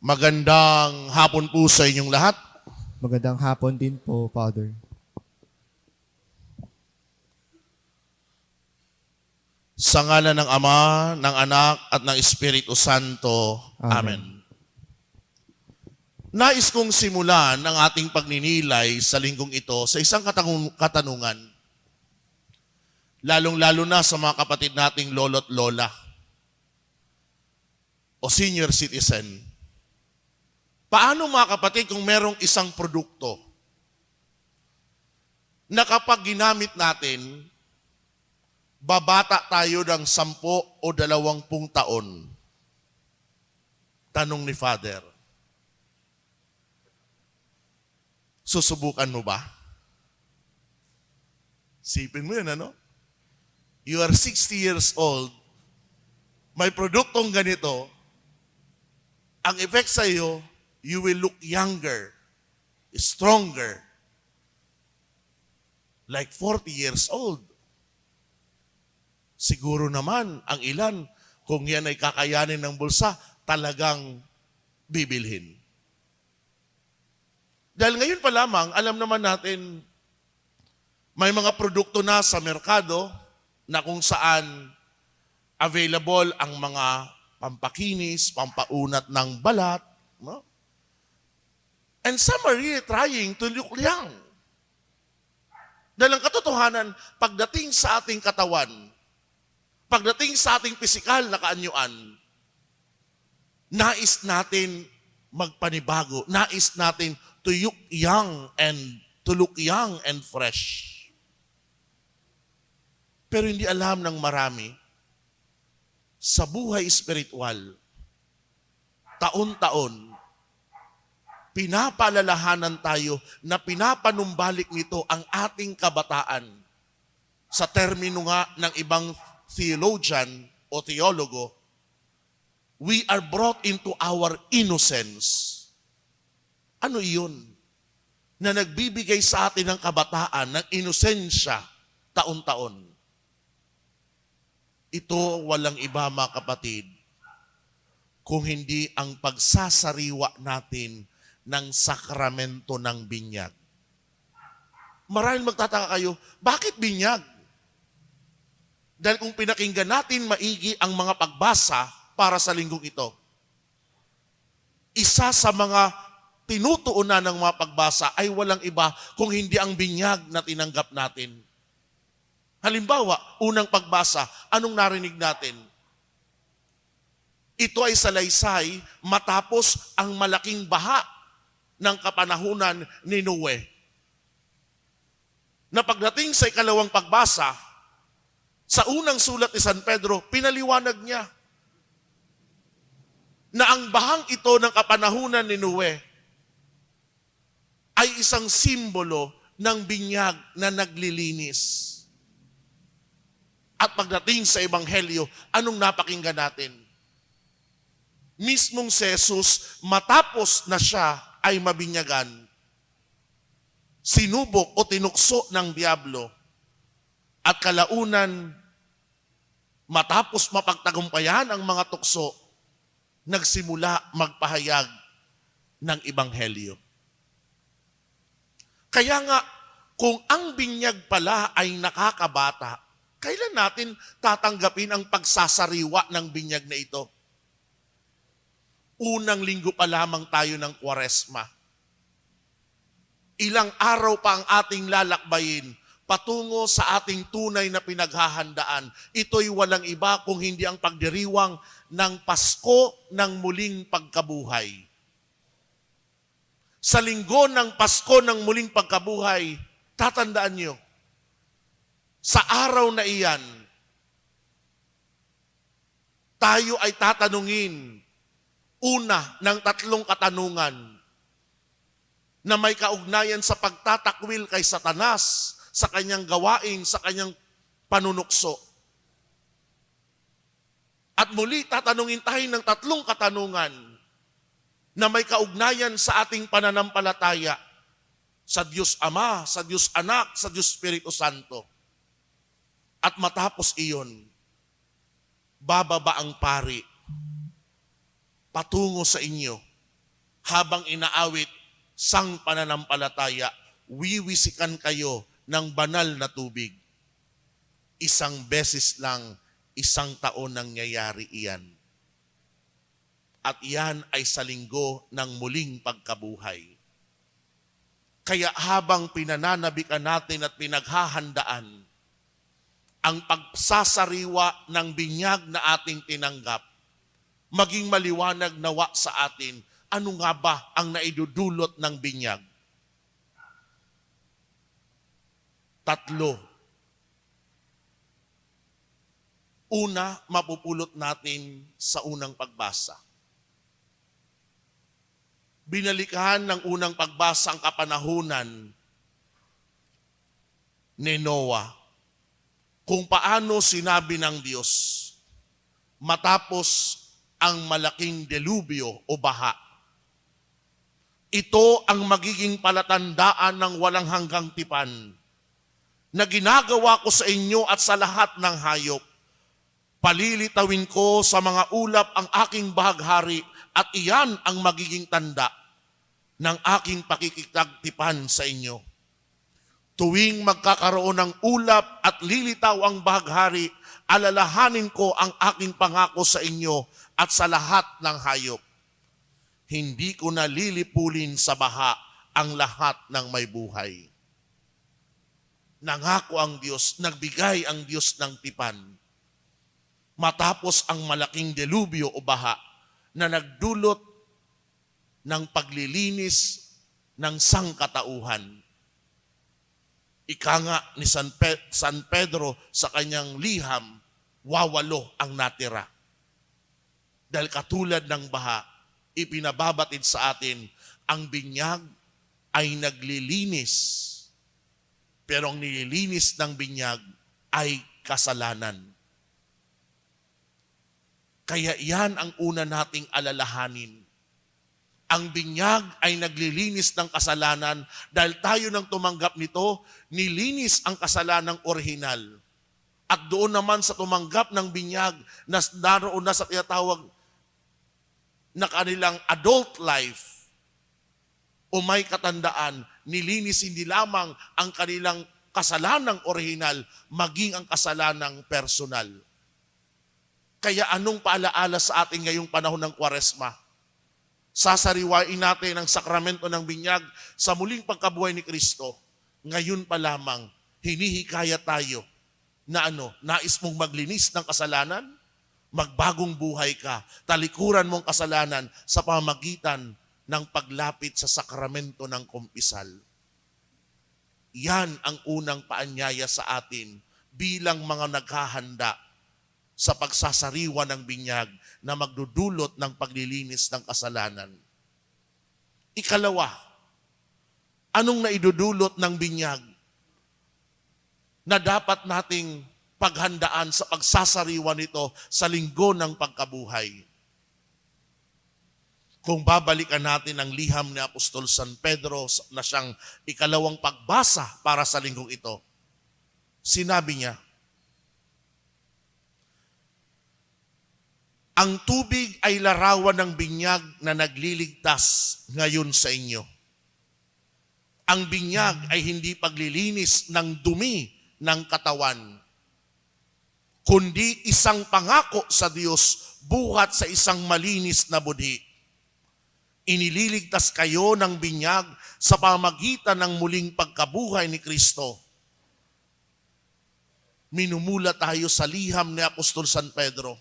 Magandang hapon po sa inyong lahat. Magandang hapon din po, Father. Sa ngalan ng Ama, ng Anak, at ng Espiritu Santo. Amen. Amen. Nais kong simulan ang ating pagninilay sa linggong ito sa isang katanung- katanungan. Lalong-lalo na sa mga kapatid nating lolo't lola o senior citizen. Paano mga kapatid kung merong isang produkto na kapag ginamit natin, babata tayo ng sampo o dalawampung taon? Tanong ni Father. Susubukan mo ba? Sipin mo yun, ano? You are 60 years old, may produktong ganito, ang effect sa iyo, you will look younger, stronger, like 40 years old. Siguro naman, ang ilan, kung yan ay kakayanin ng bulsa, talagang bibilhin. Dahil ngayon pa lamang, alam naman natin, may mga produkto na sa merkado na kung saan available ang mga pampakinis, pampaunat ng balat. No? And some are really trying to look young. Dahil ang katotohanan, pagdating sa ating katawan, pagdating sa ating pisikal na kaanyuan, nais natin magpanibago. Nais natin to look young and to look young and fresh. Pero hindi alam ng marami, sa buhay espiritual, taon-taon, pinapalalahanan tayo na pinapanumbalik nito ang ating kabataan. Sa termino nga ng ibang theologian o theologo, we are brought into our innocence. Ano iyon? Na nagbibigay sa atin ng kabataan, ng inosensya, taon-taon. Ito walang iba mga kapatid, kung hindi ang pagsasariwa natin ng sakramento ng binyag. Maraming magtataka kayo, bakit binyag? Dahil kung pinakinggan natin maigi ang mga pagbasa para sa linggong ito, isa sa mga tinutuunan ng mga pagbasa ay walang iba kung hindi ang binyag na tinanggap natin. Halimbawa, unang pagbasa, anong narinig natin? Ito ay salaysay matapos ang malaking baha ng kapanahunan ni Noe. Na pagdating sa ikalawang pagbasa, sa unang sulat ni San Pedro, pinaliwanag niya na ang bahang ito ng kapanahunan ni Noe ay isang simbolo ng binyag na naglilinis. At pagdating sa Ebanghelyo, anong napakinggan natin? Mismong si Jesus, matapos na siya ay mabinyagan, sinubok o tinukso ng Diablo, at kalaunan, matapos mapagtagumpayan ang mga tukso, nagsimula magpahayag ng Ebanghelyo. Kaya nga, kung ang binyag pala ay nakakabata, kailan natin tatanggapin ang pagsasariwa ng binyag na ito? Unang linggo pa lamang tayo ng kwaresma. Ilang araw pa ang ating lalakbayin patungo sa ating tunay na pinaghahandaan. Ito'y walang iba kung hindi ang pagdiriwang ng Pasko ng muling pagkabuhay. Sa linggo ng Pasko ng muling pagkabuhay, tatandaan nyo, sa araw na iyan, tayo ay tatanungin una ng tatlong katanungan na may kaugnayan sa pagtatakwil kay Satanas sa kanyang gawain, sa kanyang panunukso. At muli tatanungin tayo ng tatlong katanungan na may kaugnayan sa ating pananampalataya sa Diyos Ama, sa Diyos Anak, sa Diyos Espiritu Santo. At matapos iyon, bababa ang pari patungo sa inyo habang inaawit sang pananampalataya, wiwisikan kayo ng banal na tubig. Isang beses lang, isang taon nangyayari iyan. At iyan ay sa linggo ng muling pagkabuhay. Kaya habang pinananabikan natin at pinaghahandaan ang pagsasariwa ng binyag na ating tinanggap, maging maliwanag nawa sa atin ano nga ba ang naidudulot ng binyag. Tatlo. Una, mapupulot natin sa unang pagbasa. Binalikan ng unang pagbasa ang kapanahunan ni Noah kung paano sinabi ng Diyos matapos ang malaking delubyo o baha. Ito ang magiging palatandaan ng walang hanggang tipan na ginagawa ko sa inyo at sa lahat ng hayop. Palilitawin ko sa mga ulap ang aking bahaghari at iyan ang magiging tanda ng aking pakikitagtipan sa inyo. Tuwing magkakaroon ng ulap at lilitaw ang bahaghari, alalahanin ko ang aking pangako sa inyo at sa lahat ng hayop. Hindi ko na lilipulin sa baha ang lahat ng may buhay. Nangako ang Diyos, nagbigay ang Diyos ng tipan. Matapos ang malaking delubyo o baha na nagdulot ng paglilinis ng sangkatauhan. Ika nga ni San, San Pedro sa kanyang liham, wawalo ang natira. Dahil katulad ng baha, ipinababatid sa atin, ang binyag ay naglilinis. Pero ang nililinis ng binyag ay kasalanan. Kaya yan ang una nating alalahanin. Ang binyag ay naglilinis ng kasalanan dahil tayo nang tumanggap nito, nilinis ang kasalanang orihinal. At doon naman sa tumanggap ng binyag na naroon na sa tinatawag na kanilang adult life o may katandaan, nilinis hindi lamang ang kanilang kasalanang orihinal, maging ang kasalanang personal. Kaya anong paalaala sa atin ngayong panahon ng kwaresma? Sasariwain natin ang sakramento ng binyag sa muling pagkabuhay ni Kristo. Ngayon pa lamang, hinihikaya tayo na ano, nais mong maglinis ng kasalanan, magbagong buhay ka, talikuran mong kasalanan sa pamagitan ng paglapit sa sakramento ng kumpisal. Yan ang unang paanyaya sa atin bilang mga naghahanda sa pagsasariwa ng binyag na magdudulot ng paglilinis ng kasalanan. Ikalawa, anong naidudulot ng binyag na dapat nating paghandaan sa pagsasariwa nito sa linggo ng pagkabuhay? Kung babalikan natin ang liham ni Apostol San Pedro na siyang ikalawang pagbasa para sa linggong ito, sinabi niya, Ang tubig ay larawan ng binyag na nagliligtas ngayon sa inyo. Ang binyag ay hindi paglilinis ng dumi ng katawan, kundi isang pangako sa Diyos buhat sa isang malinis na budhi. Inililigtas kayo ng binyag sa pamagitan ng muling pagkabuhay ni Kristo. Minumula tayo sa liham ni Apostol San Pedro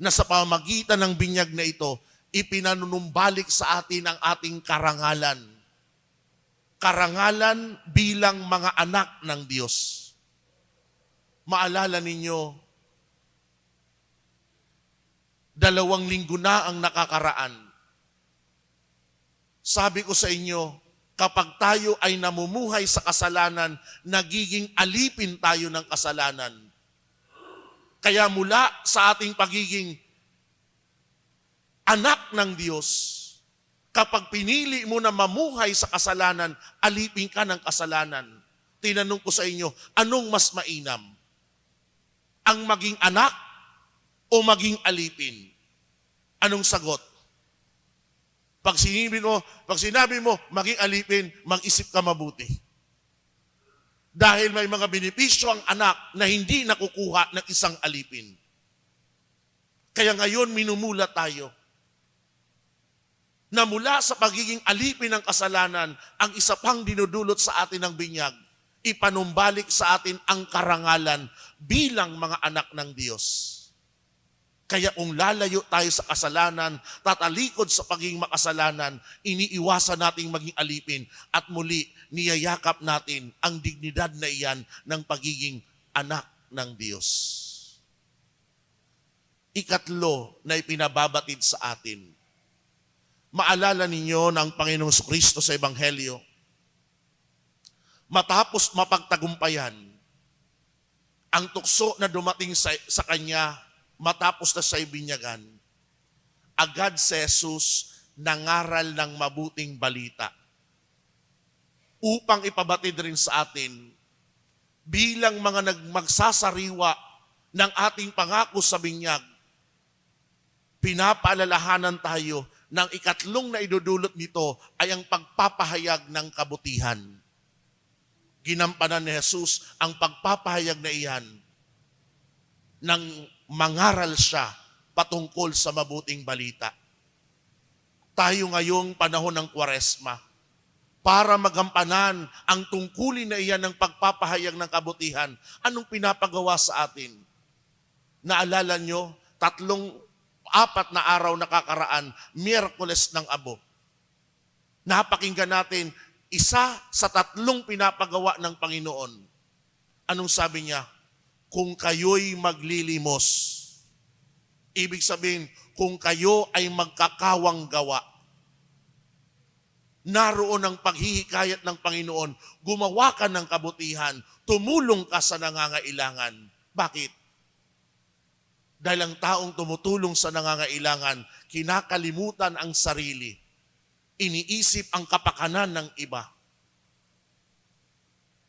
na sa pamagitan ng binyag na ito, ipinanunumbalik sa atin ang ating karangalan. Karangalan bilang mga anak ng Diyos. Maalala ninyo, dalawang linggo na ang nakakaraan. Sabi ko sa inyo, kapag tayo ay namumuhay sa kasalanan, nagiging alipin tayo ng kasalanan. Kaya mula sa ating pagiging anak ng Diyos, kapag pinili mo na mamuhay sa kasalanan, alipin ka ng kasalanan. Tinanong ko sa inyo, anong mas mainam? Ang maging anak o maging alipin? Anong sagot? Pag sinabi mo, pag sinabi mo maging alipin, mag-isip ka mabuti. Dahil may mga benepisyo ang anak na hindi nakukuha ng isang alipin. Kaya ngayon minumula tayo na mula sa pagiging alipin ng kasalanan, ang isa pang dinudulot sa atin ng binyag, ipanumbalik sa atin ang karangalan bilang mga anak ng Diyos. Kaya kung lalayo tayo sa kasalanan, tatalikod sa pagiging makasalanan, iniiwasan nating maging alipin at muli niyayakap natin ang dignidad na iyan ng pagiging anak ng Diyos. Ikatlo na ipinababatid sa atin, maalala ninyo ng Panginoong Kristo sa Ebanghelyo, matapos mapagtagumpayan, ang tukso na dumating sa, sa kanya, matapos na siya binyagan, agad si Jesus nangaral ng mabuting balita upang ipabatid rin sa atin bilang mga nagmagsasariwa ng ating pangako sa binyag, pinapaalalahanan tayo ng ikatlong na idudulot nito ay ang pagpapahayag ng kabutihan. Ginampanan ni Jesus ang pagpapahayag na iyan nang mangaral siya patungkol sa mabuting balita. Tayo ngayong panahon ng kwaresma, para magampanan ang tungkulin na iyan ng pagpapahayag ng kabutihan, anong pinapagawa sa atin? Naalala nyo, tatlong, apat na araw nakakaraan, Miyerkules ng Abo. Napakinggan natin, isa sa tatlong pinapagawa ng Panginoon. Anong sabi niya? Kung kayo'y maglilimos. Ibig sabihin, kung kayo ay magkakawang gawa, naroon ang paghihikayat ng Panginoon, gumawa ka ng kabutihan, tumulong ka sa nangangailangan. Bakit? Dahil ang taong tumutulong sa nangangailangan, kinakalimutan ang sarili. Iniisip ang kapakanan ng iba.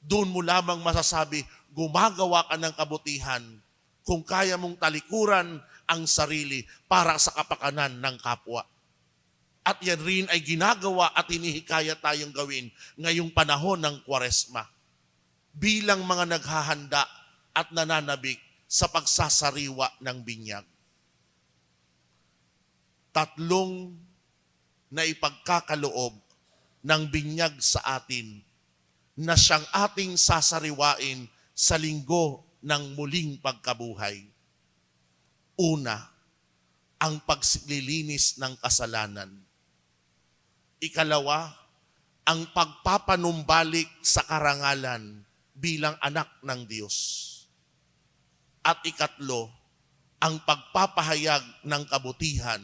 Doon mo lamang masasabi, gumagawa ka ng kabutihan kung kaya mong talikuran ang sarili para sa kapakanan ng kapwa. At yan rin ay ginagawa at hinihikaya tayong gawin ngayong panahon ng kwaresma bilang mga naghahanda at nananabik sa pagsasariwa ng binyag. Tatlong na ipagkakaloob ng binyag sa atin na siyang ating sasariwain sa linggo ng muling pagkabuhay. Una, ang paglilinis ng kasalanan. Ikalawa, ang pagpapanumbalik sa karangalan bilang anak ng Diyos. At ikatlo, ang pagpapahayag ng kabutihan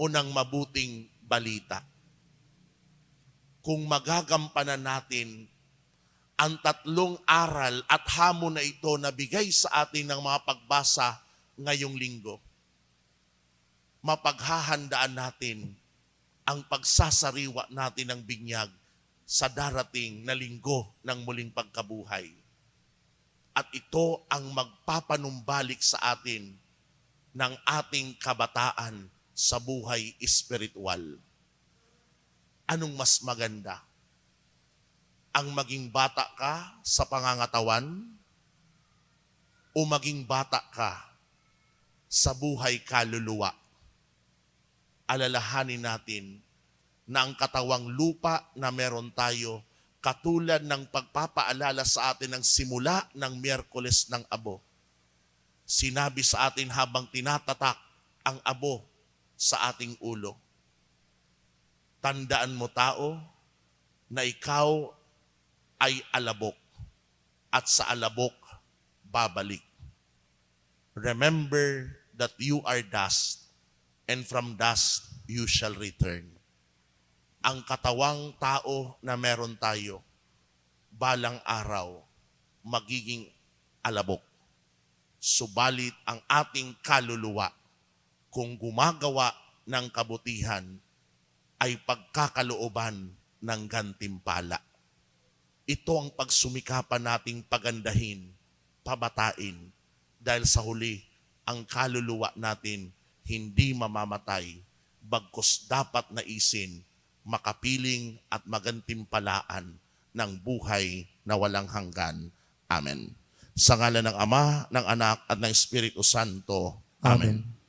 o ng mabuting balita. Kung magagampanan natin ang tatlong aral at hamon na ito na bigay sa atin ng mga pagbasa ngayong linggo, mapaghahandaan natin ang pagsasariwa natin ng binyag sa darating na linggo ng muling pagkabuhay. At ito ang magpapanumbalik sa atin ng ating kabataan sa buhay espiritual. Anong mas maganda? Ang maging bata ka sa pangangatawan o maging bata ka sa buhay kaluluwa? alalahanin natin na ang katawang lupa na meron tayo katulad ng pagpapaalala sa atin ng simula ng Miyerkules ng Abo. Sinabi sa atin habang tinatatak ang abo sa ating ulo. Tandaan mo tao na ikaw ay alabok at sa alabok babalik. Remember that you are dust and from dust you shall return. Ang katawang tao na meron tayo, balang araw, magiging alabok. Subalit ang ating kaluluwa, kung gumagawa ng kabutihan, ay pagkakalooban ng gantimpala. Ito ang pagsumikapan nating pagandahin, pabatain, dahil sa huli, ang kaluluwa natin hindi mamamatay bagkus dapat naisin, makapiling at magantimpalaan ng buhay na walang hanggan. Amen. Sa ngala ng Ama, ng Anak at ng Espiritu Santo. Amen. Amen.